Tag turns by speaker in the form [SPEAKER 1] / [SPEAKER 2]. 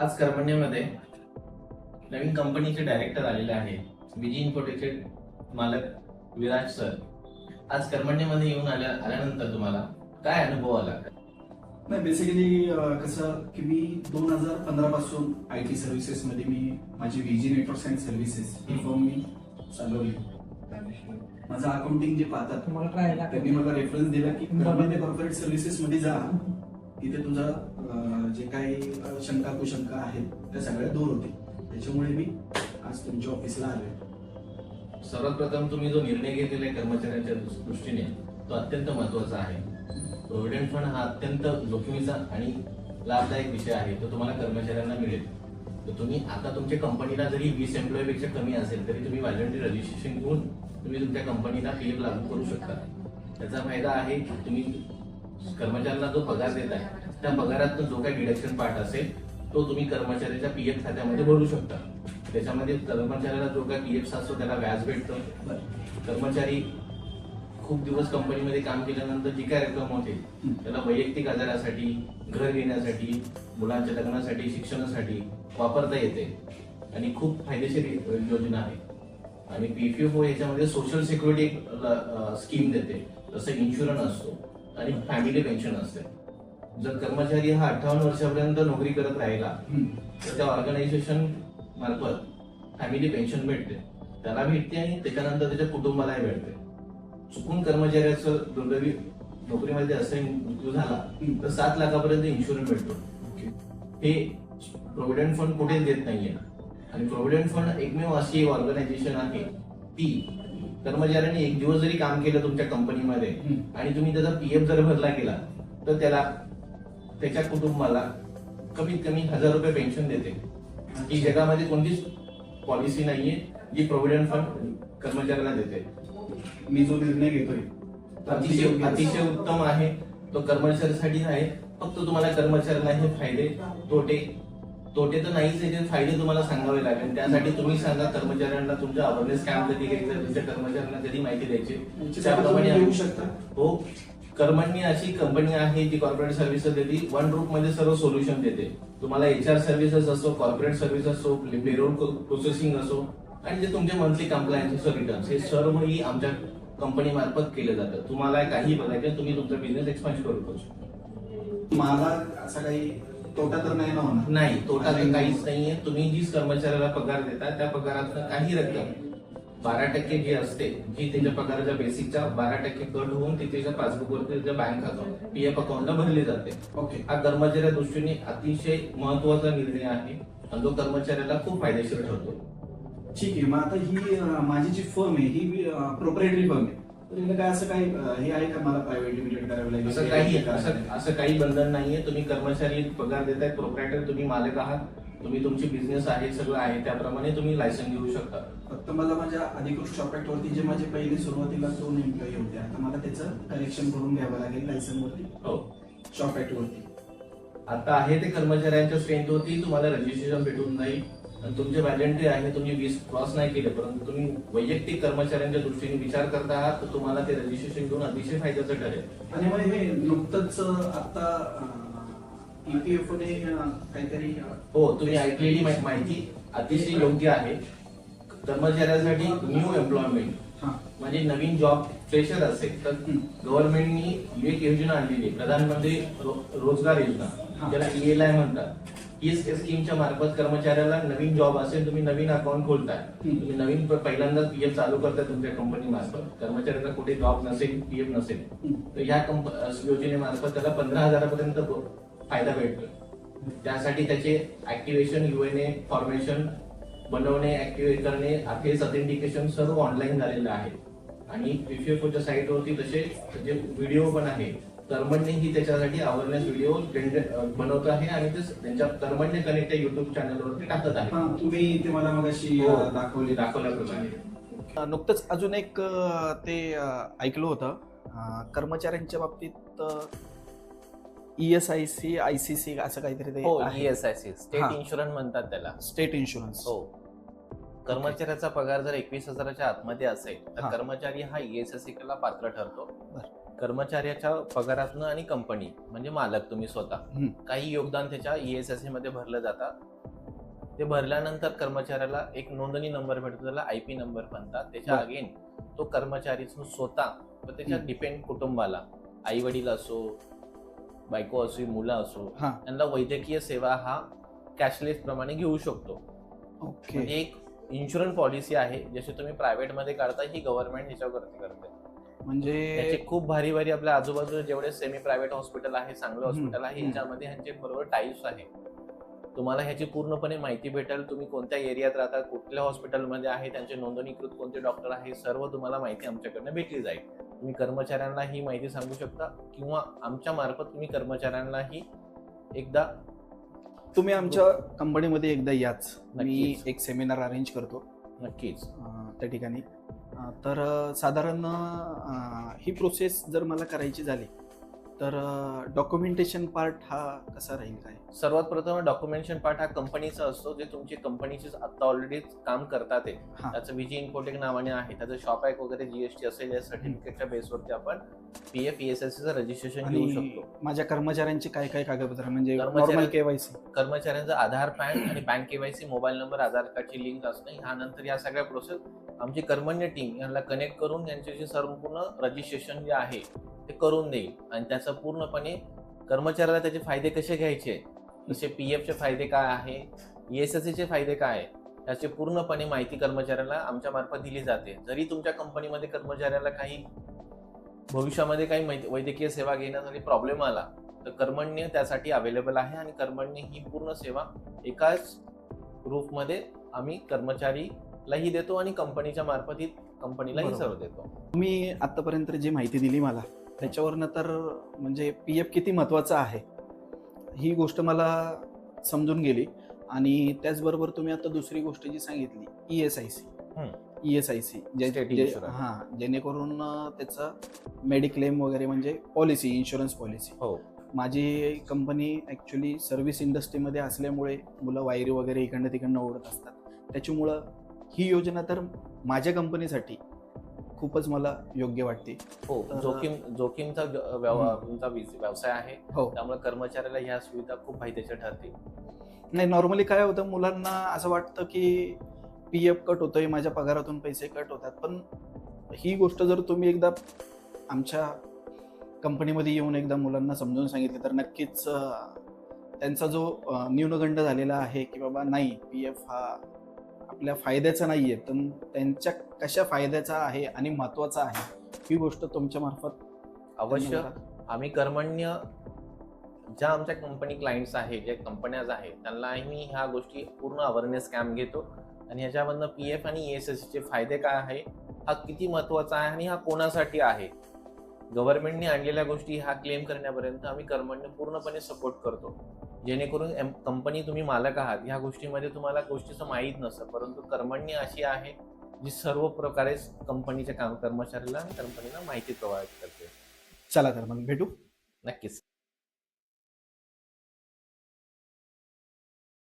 [SPEAKER 1] आज करमण्यामध्ये नवीन कंपनीचे डायरेक्टर आलेले आहे. विजी इन्फोटेकचे मालक विराज सर. आज करमण्यामध्ये येऊन आल्या आल्यानंतर तुम्हाला काय अनुभव आला?
[SPEAKER 2] नाही बेसिकली कसं की मी दोन हजार पंधरा पासून आय टी सर्व्हिसेस मध्ये मी माझी व्हीजी नेटवर्क अँड सर्व्हिसेस ही फर्म मी चालवली. माझं अकाउंटिंग जे पाहतात त्यांनी मला रेफरन्स दिला की कॉर्पोरेट सर्व्हिसेस मध्ये जा. तिथे तुझा जे काही शंका कुशंका आहेत त्या सगळ्या दूर होतील. त्याच्यामुळे मी आज तुमच्या ऑफिसला आलोय.
[SPEAKER 1] सर्वात प्रथम तुम्ही जो निर्णय घेतलेला आहे कर्मचाऱ्यांच्या दृष्टीने तो अत्यंत महत्त्वाचा आहे. प्रोव्हिडंट फंड हा अत्यंत जोखमीचा आणि लाभदायक विषय आहे तो तुम्हाला कर्मचाऱ्यांना मिळेल. तर तुम्ही आता तुमच्या कंपनीला जरी वीस एम्प्लॉईपेक्षा कमी असेल तरी तुम्ही व्हॉलंटरी रजिस्ट्रेशन घेऊन तुम्ही तुमच्या कंपनीला पी एफ लागू करू शकता. त्याचा फायदा आहे की तुम्ही कर्मचाऱ्यांना जो पगार देत आहे त्या पगारातून जो काही डिडक्शन पार्ट असेल तो तुम्ही कर्मचाऱ्याच्या पी एफ खात्यामध्ये भरू शकता. त्याच्यामध्ये कर्मचाऱ्याला जो काही पी एफ असतो त्याला व्याज भेटतं. कर्मचारी खूप दिवस कंपनीमध्ये काम केल्यानंतर जी काय रक्कम होते त्याला वैयक्तिक आजारासाठी घर घेण्यासाठी मुलांच्या लग्नासाठी शिक्षणासाठी वापरता येते. आणि खूप फायदेशीर योजना आहे. आणि पीपीएफ याच्यामध्ये सोशल सिक्युरिटी स्कीम देते. जसं इन्शुरन्स असतो आणि फॅमिली पेन्शन असते. जर कर्मचारी हा अठ्ठावन्न वर्षापर्यंत नोकरी करत राहिला तर त्या ऑर्गनायझेशन मार्फत फॅमिली पेन्शन भेटते. त्याला भेटते आणि त्याच्यानंतर त्याच्या कुटुंबालाही भेटते. चुकून कर्मचाऱ्याचं दुर्दैवी नोकरीमध्ये असे मृत्यू झाला तर सात लाखापर्यंत इन्शुरन्स भेटतो. हे प्रोव्हिडंट फंड कुठेच देत नाहीये. आणि प्रोव्हिडंट फंड एकमेव अशी ऑर्गनायझेशन आहे ती कर्मचाऱ्यांनी एक दिवस जरी काम केलं तुमच्या कंपनीमध्ये आणि तुम्ही त्याचा पीएफ जर भरला गेला तर त्याला त्याच्या कुटुंबाला कमीत कमी हजार रुपये पेन्शन देते. ही जगामध्ये कोणतीच पॉलिसी नाहीये जी प्रोव्हिडंट फंड कर्मचाऱ्याला देते.
[SPEAKER 2] मी जो निर्णय घेतोय
[SPEAKER 1] अतिशय. अतिशय उत्तम आहे. तो कर्मचाऱ्यासाठी आहे. फक्त तुम्हाला कर्मचाऱ्यांना हे फायदे तोटे तोटे तर नाहीच आहे फायदे तुम्हाला सांगावे लागेल. त्यासाठी तुम्ही सांगा कर्मचाऱ्यांना तुमच्या अवेअरनेस कॅम्प कधी घ्यायचं तुमच्या कर्मचाऱ्यांना कधी माहिती द्यायची? त्याप्रमाणे
[SPEAKER 2] शकता.
[SPEAKER 1] हो. कर्मणी अशी कंपनी आहे जी कॉर्पोरेट सर्व्हिसेस देते. वन ग्रुपमध्ये सर्व सोल्युशन देते. तुम्हाला एच आर सर्व्हिसेस असो कॉर्पोरेट सर्व्हिस असो पेरोल प्रोसेसिंग असो आणि जे तुमचे मंथली कंप्लायन्स रिटर्न हे सर्वही आमच्या कंपनी मार्फत केले जातं तुम्हाला काही बघायचं तुम्ही तुमचा बिझनेस एक्सपान्ड करू शकतो.
[SPEAKER 2] मला असा काही तोटा तर नाही ना होणार?
[SPEAKER 1] नाही तोटा काहीच नाहीये. तुम्ही जी कर्मचाऱ्याला पगार देता त्या पगारात काही रक्कम बारा टक्के जी असते जी त्याच्या पगाराच्या बेसिकच्या बारा टक्के कट होऊन ती त्याच्या पासबुकवरती बँक अकाउंट पी एफ अकाउंटला भरली जाते.
[SPEAKER 2] ओके
[SPEAKER 1] हा कर्मचाऱ्या दृष्टीने अतिशय महत्त्वाचा निर्णय आहे आणि तो कर्मचाऱ्याला खूप फायदेशीर ठरतो.
[SPEAKER 2] ठीक आहे मग आता ही माझी जी फर्म आहे ही प्रोपरेटरी फर्म आहे. काय असं काही हे आहे का मला प्रायव्हेट लिमिटेड करावं लागेल?
[SPEAKER 1] असं काही असं असं काही बंधन नाहीये. तुम्ही कर्मचारी पगार देताय प्रोप्रायटर तुम्ही मालक आहात. तुम्ही तुमची बिझनेस आहे सगळं आहे त्याप्रमाणे तुम्ही लायसन घेऊ शकता.
[SPEAKER 2] फक्त मला माझ्या अधिकृत शॉपॅक्ट वरती जे माझे पहिले सुरुवातीला दोन एम्प्लॉई होते. आता मला त्याचं करेक्शन करून घ्यावं लागेल लायसन वरती.
[SPEAKER 1] हो.
[SPEAKER 2] शॉपॅक्ट वरती.
[SPEAKER 1] आता आहे ते कर्मचाऱ्यांच्या स्ट्रेंथ होती तुम्हाला रजिस्ट्रेशन भेटून जाईल. आणि तुमचे व्हॅलेंटरी आहे तुम्ही वीस क्रॉस नाही केले परंतु तुम्ही वैयक्तिक कर्मचाऱ्यांच्या दृष्टीने विचार करता आहात तर तुम्हाला ते रजिस्ट्रेशन घेऊन अतिशय फायद्याचं ठरेल.
[SPEAKER 2] आणि मग हे नुकतंच आता ईपीएफ ने अं, काहीतरी
[SPEAKER 1] हो तुम्ही ऐकलेली माहिती अतिशय योग्य आहे. कर्मचाऱ्यासाठी न्यू एम्प्लॉयमेंट
[SPEAKER 2] हा.
[SPEAKER 1] म्हणजे नवीन जॉब फ्रेशर असेल तर. गव्हर्नमेंटनी एक योजना आणलेली आहे. प्रधानमंत्री रो- रोजगार योजना. ज्याला ईएलआय म्हणतात. ही स्कीमच्या मार्फत कर्मचाऱ्याला नवीन जॉब असेल तुम्ही नवीन अकाउंट खोलताय. तुम्ही नवीन पहिल्यांदाच पीएफ चालू करताय तुमच्या कंपनी मार्फत. कर्मचाऱ्याला कुठे जॉब नसेल पीएफ नसेल. तर ह्या योजनेमार्फत त्याला पंधरा हजारापर्यंत फायदा भेटतो त्यासाठी त्याचे ऍक्टिव्हेशन युएनए फॉर्मेशन बनवणे ऍक्टिव्हेट करणे फेस ऑथेंटिकेशन सर्व ऑनलाईन झालेलं आहे. आणि पीपीएफओच्या साईटवरती तसे त्याचे व्हिडिओ पण आहे कर्मण्यही त्याच्यासाठी अवेअरनेस व्हिडिओ बनवत आहे आणि ते त्यांच्या कर्मण्य कनेक्ट युट्यूब चॅनलवरती टाकत आहे.
[SPEAKER 2] हा तुम्ही ते मला मगाशी
[SPEAKER 1] हो.
[SPEAKER 2] अं, दाखवले
[SPEAKER 1] दाखवल्याप्रमाणे
[SPEAKER 3] नुकतंच अजून एक ते ऐकलं होतं. कर्मचाऱ्यांच्या बाबतीत E S I C I C C असं काहीतरी ते
[SPEAKER 4] हो
[SPEAKER 3] आहे.
[SPEAKER 4] ईएसआयसी स्टेट
[SPEAKER 3] हा.
[SPEAKER 4] इन्शुरन्स म्हणतात त्याला
[SPEAKER 3] स्टेट इन्शुरन्स
[SPEAKER 4] हो कर्मचाऱ्याचा पगार जर एकवीस हजाराच्या आतमध्ये असेल तर
[SPEAKER 3] हा.
[SPEAKER 4] कर्मचारी हा ईएसआयसी ला पात्र ठरतो.
[SPEAKER 1] कर्मचाऱ्याच्या पगारातनं आणि कंपनी म्हणजे मालक तुम्ही स्वतः
[SPEAKER 3] हम्म.
[SPEAKER 1] काही योगदान त्याच्या E ईएसएससी मध्ये भरलं जातात ते भरल्यानंतर कर्मचाऱ्याला एक नोंदणी नंबर भेटतो त्याला आय पी नंबर म्हणतात त्याच्या
[SPEAKER 3] बरं.
[SPEAKER 1] अगेन तो कर्मचारी स्वतः व त्याच्या
[SPEAKER 3] हम्म.
[SPEAKER 1] डिपेंड कुटुंबाला आई वडील असो बायको असो मुलं असो
[SPEAKER 3] हा.
[SPEAKER 1] त्यांना वैद्यकीय सेवा हा कॅशलेस प्रमाणे घेऊ शकतो.
[SPEAKER 3] ओके.
[SPEAKER 1] म्हणजे एक इन्शुरन्स पॉलिसी आहे जशी तुम्ही प्रायव्हेटमध्ये काढता ही गव्हर्नमेंट ह्याच्यावरती करते
[SPEAKER 3] म्हणजे
[SPEAKER 1] त्याचे खूप भारी भारी आपल्या आजूबाजूला जेवढे सेमी प्रायव्हेट हॉस्पिटल आहे चांगलं
[SPEAKER 3] हम्म,
[SPEAKER 1] हॉस्पिटल आहे
[SPEAKER 3] हम्म.
[SPEAKER 1] ह्याच्यामध्ये ह्यांचे बरोबर टाईप्स आहे. तुम्हाला ह्याची पूर्णपणे माहिती भेटेल तुम्ही कोणत्या एरियात राहता कुठल्या हॉस्पिटलमध्ये आहे त्यांचे नोंदणीकृत कोणते डॉक्टर आहे सर्व तुम्हाला माहिती आमच्याकडनं भेटली जाईल. तुम्ही कर्मचाऱ्यांना ही माहिती सांगू शकता किंवा आमच्या मार्फत तुम्ही कर्मचाऱ्यांनाही एकदा
[SPEAKER 3] तुम्ही आमच्या कंपनीमध्ये एकदा याच. मी. एक सेमिनार अरेंज करतो.
[SPEAKER 1] नक्कीच.
[SPEAKER 3] त्या ठिकाणी. तर साधारण ही प्रोसेस जर मला करायची झाली तर डॉक्युमेंटेशन पार्ट हा कसा राहील काय?
[SPEAKER 1] सर्वात प्रथम डॉक्युमेंटेशन पार्ट हा कंपनीचा असतो जे तुमची कंपनीची आता ऑलरेडी काम करतात ते. त्याचं विजी इन्फोटेक नावाने आहे. त्याचं शॉप ॲक वगैरे जीएसटी असेल या सर्टिफिकेटच्या बेसवरती आपण पी एफ चं रजिस्ट्रेशन घेऊ शकतो.
[SPEAKER 3] माझ्या कर्मचाऱ्यांची काय काय कागदपत्र? म्हणजे नॉर्मल केवायसी
[SPEAKER 1] कर्मचाऱ्यांचं आधार पॅन आणि bank KYC mobile number Aadhaar कार्डची लिंक असणे ह्यानंतर या सगळ्या प्रोसेस आमची कर्मण्य टीम यांना कनेक्ट करून यांच्याशी संपूर्ण रजिस्ट्रेशन जे आहे ते करून देईल. आणि त्याचं पूर्णपणे कर्मचाऱ्याला त्याचे फायदे कसे घ्यायचे? जसे पी एफचे फायदे काय आहे? एस एस सीचे फायदे काय आहे त्याची पूर्णपणे माहिती कर्मचाऱ्याला आमच्या मार्फत दिली जाते. जरी तुमच्या कंपनीमध्ये कर्मचाऱ्याला काही भविष्यामध्ये काही वैद्यकीय सेवा घेण्यासाठी प्रॉब्लेम आला तर कर्मण्य त्यासाठी अवेलेबल आहे आणि कर्मण्य ही पूर्ण सेवा एकाच रूपमध्ये आम्ही कर्मचारी कर्मचारीलाही देतो आणि कंपनीच्या मार्फत ही कंपनीलाही. सर्व देतो
[SPEAKER 3] तुम्ही आतापर्यंत जी माहिती दिली मला त्याच्यावरनं तर म्हणजे पी एफ किती महत्वाचं आहे ही गोष्ट मला समजून गेली आणि त्याचबरोबर तुम्ही आता दुसरी गोष्ट जी सांगितली E S I C
[SPEAKER 1] hmm.
[SPEAKER 3] E S I C. हां जेणेकरून त्याचं मेडिक्लेम वगैरे म्हणजे पॉलिसी इन्शुरन्स पॉलिसी
[SPEAKER 1] हो
[SPEAKER 3] माझी कंपनी ॲक्च्युली सर्व्हिस इंडस्ट्रीमध्ये असल्यामुळे मुलं वायरी वगैरे इकडनं तिकडनं ओढत असतात त्याच्यामुळं ही योजना तर माझ्या कंपनीसाठी खूपच मला योग्य वाटते.
[SPEAKER 1] हो जोखीम जोखीमचा. तुमचा वीस- व्यवसाय आहे.
[SPEAKER 3] हो.
[SPEAKER 1] त्यामुळे कर्मचाऱ्याला ह्या सुविधा खूप फायद्याच्या ठरतील.
[SPEAKER 3] नाही नॉर्मली काय होतं मुलांना असं वाटतं की पी एफ कट होतोय माझ्या पगारातून पैसे कट होतात. पण ही गोष्ट जर तुम्ही एकदा आमच्या कंपनीमध्ये येऊन एकदा मुलांना समजून सांगितली तर नक्कीच त्यांचा जो न्यूनगंड झालेला आहे की बाबा नाही पी एफ हा आपल्या फायद्याचा नाही आहे तर त्यांच्या कशा फायद्याचा आहे आणि महत्त्वाचा आहे ही गोष्ट तुमच्या मार्फत
[SPEAKER 1] अवश्य. आम्ही कर्मण्य ज्या आमच्या कंपनी क्लायंट्स आहेत ज्या कंपन्याज आहेत त्यांना आम्ही ह्या गोष्टी पूर्ण अवेअरनेस कॅम्प घेतो. आणि ह्याच्यामधनं पी एफ आणि एस एस चे फायदे काय आहे हा किती महत्त्वाचा आहे आणि हा कोणासाठी आहे? गव्हर्नमेंटने आणलेल्या गोष्टी हा क्लेम करण्यापर्यंत आम्ही कर्मण्य पूर्णपणे सपोर्ट करतो. जेणेकरून कंपनी तुम्ही मालक आहात ह्या गोष्टीमध्ये तुम्हाला गोष्टीचं माहीत नसतं. परंतु कर्मण्य अशी आहे जी सर्व प्रकारे कंपनीच्या काम कर्मचाऱ्याला आणि कंपनीला माहिती प्रोव्हाइड करते.
[SPEAKER 3] चला तर मग भेटू.
[SPEAKER 1] नक्कीच.